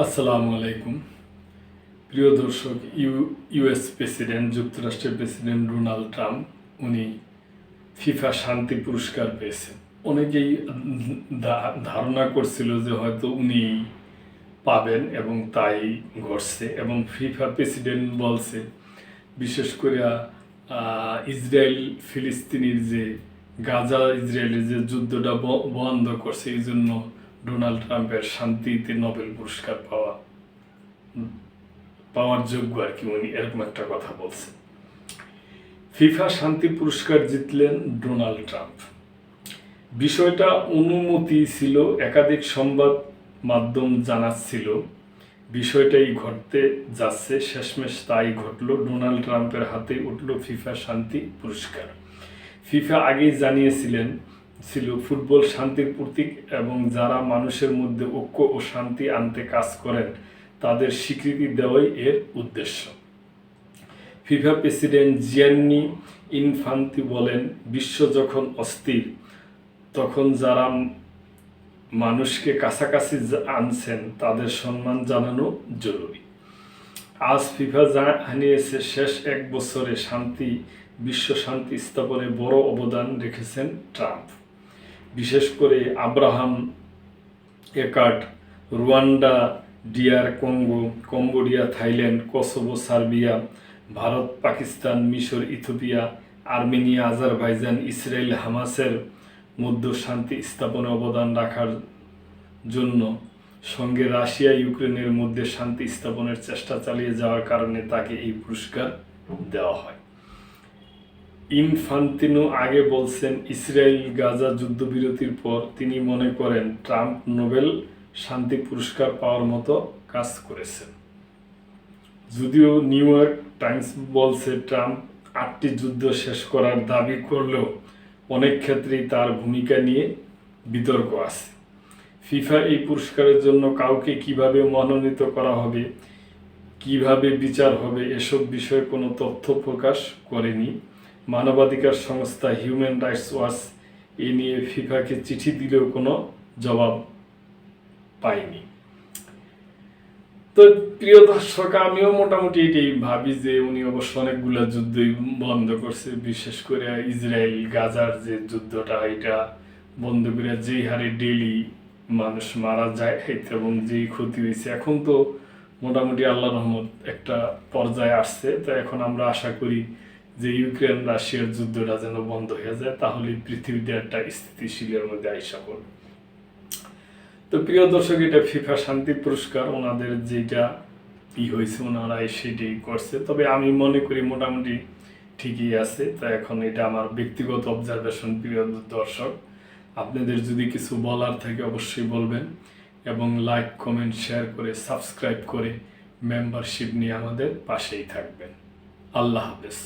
আসসালামু আলাইকুম। প্রিয় দর্শক, ইউ, ইউএস প্রেসিডেন্ট, যুক্তরাষ্ট্রের প্রেসিডেন্ট ডোনাল্ড ট্রাম্প, উনি ফিফা শান্তি পুরস্কার পেয়েছেন। অনেকেই ধারণা করছিল যে হয়তো উনি পাবেন এবং তাই ঘটছে এবং ফিফা প্রেসিডেন্ট বলছে, বিশেষ করে ইসরায়েল ফিলিস্তিনির যে, গাজা ইসরায়েলের যে যুদ্ধটা বন্ধ করছে, এই জন্য ডোনাল্ড ট্রাম্পের শান্তিতে নোবেল পুরস্কার পাওয়া পাওয়ার যোগ্য আর কি উনি, এরকম একটা কথা বলছেন ফিফা শান্তি পুরস্কার জিতলেন ডোনাল্ড ট্রাম্প। বিষয়টা অনুমতি ছিল, একাধিক সংবাদ মাধ্যম জানাচ্ছিল, বিষয়টাই ঘটতে যাচ্ছে, শেষমেশ তাই ঘটলো, ডোনাল্ড ট্রাম্পের হাতে উঠল ফিফা শান্তি পুরস্কার। ফিফা আগেই জানিয়েছিলেন ছিল ফুটবল শান্তির প্রতীক এবং যারা মানুষের মধ্যে ঐক্য ও শান্তি আনতে কাজ করেন, তাদের স্বীকৃতি দেওয়াই এর উদ্দেশ্য। ফিফা প্রেসিডেন্ট জিয়ান্নি ইনফান্তি বলেন, বিশ্ব যখন অস্থির, তখন যারা মানুষকে কাছাকাছি আনছেন, তাদের সম্মান জানানো জরুরি। আজ ফিফা জানিয়েছে, শেষ এক বছরে শান্তি, বিশ্ব শান্তি স্থাপনে বড় অবদান রেখেছেন ট্রাম্প। বিশেষ করে Abraham, একাট, Rwanda, DR Congo, Cambodia, Thailand, Kosovo, Serbia, Bharat, Pakistan, মিশর, ইথিওপিয়া, আর্মেনিয়া, আজারবাইজান, ইসরায়েল, হামাসের মধ্য শান্তি স্থাপনে অবদান রাখার জন্য সঙ্গে রাশিয়া, ইউক্রেনের মধ্যে শান্তি স্থাপনের চেষ্টা চালিয়ে যাওয়ার কারণে তাকে এই পুরস্কার দেওয়া হয়। ইনফান্তিনো আগে বলছেন, ইসরায়েল গাজা যুদ্ধবিরতির পর তিনি মনে করেন, ট্রাম্প নোবেল শান্তি পুরস্কার পাওয়ার মতো কাজ করেছেন। যদিও নিউ ইয়র্ক টাইমস বলছে, ট্রাম্প আটটি যুদ্ধ শেষ করার দাবি করলেও অনেক ক্ষেত্রেই তার ভূমিকা নিয়ে বিতর্ক আছে। ফিফা এই পুরস্কারের জন্য কাউকে কীভাবে মনোনীত করা হবে, কীভাবে বিচার হবে, এসব বিষয়ে কোনো তথ্য প্রকাশ করেনি মানবাধিকার সংস্থা হিউম্যান রাইটস ওয়াচ এ নিয়ে ফিফাকে চিঠি দিলেও কোনো জবাব পায়নি। তো প্রিয় দর্শক, আমিও মোটামুটি এটাই ভাবি যে উনি অবশ্য অনেকগুলো যুদ্ধই বন্ধ করছে, বিশেষ করে ইসরায়েল গাজার যে যুদ্ধটা, এটা বন্ধ করে যেই হারে ডেলি মানুষ মারা যায়, এবং যেই ক্ষতি হয়েছে। এখন তো মোটামুটি আল্লাহ রহমত একটা পর্যায়ে আসছে। তো এখন আমরা আশা করি যে ইউক্রেন রাশিয়ার যুদ্ধটা যেন বন্ধ হয়ে যায়, তাহলে পৃথিবীতে একটা স্থিতিশীলের মধ্যে আইসা পড়বে। তো প্রিয় দর্শক, এটা ফিফা শান্তি পুরস্কার, ওনাদের যেটা ই হয়েছে, ওনারা সেটাই করছে। তবে আমি মনে করি মোটামুটি ঠিকই আছে। তো এখন এটা আমার ব্যক্তিগত অবজারভেশন প্রিয় দর্শক। আপনাদের যদি কিছু বলার থাকে অবশ্যই বলবেন এবং লাইক কমেন্ট শেয়ার করে সাবস্ক্রাইব করে মেম্বারশিপ নিয়ে আমাদের পাশেই থাকবেন। আল্লাহ হাফেজ।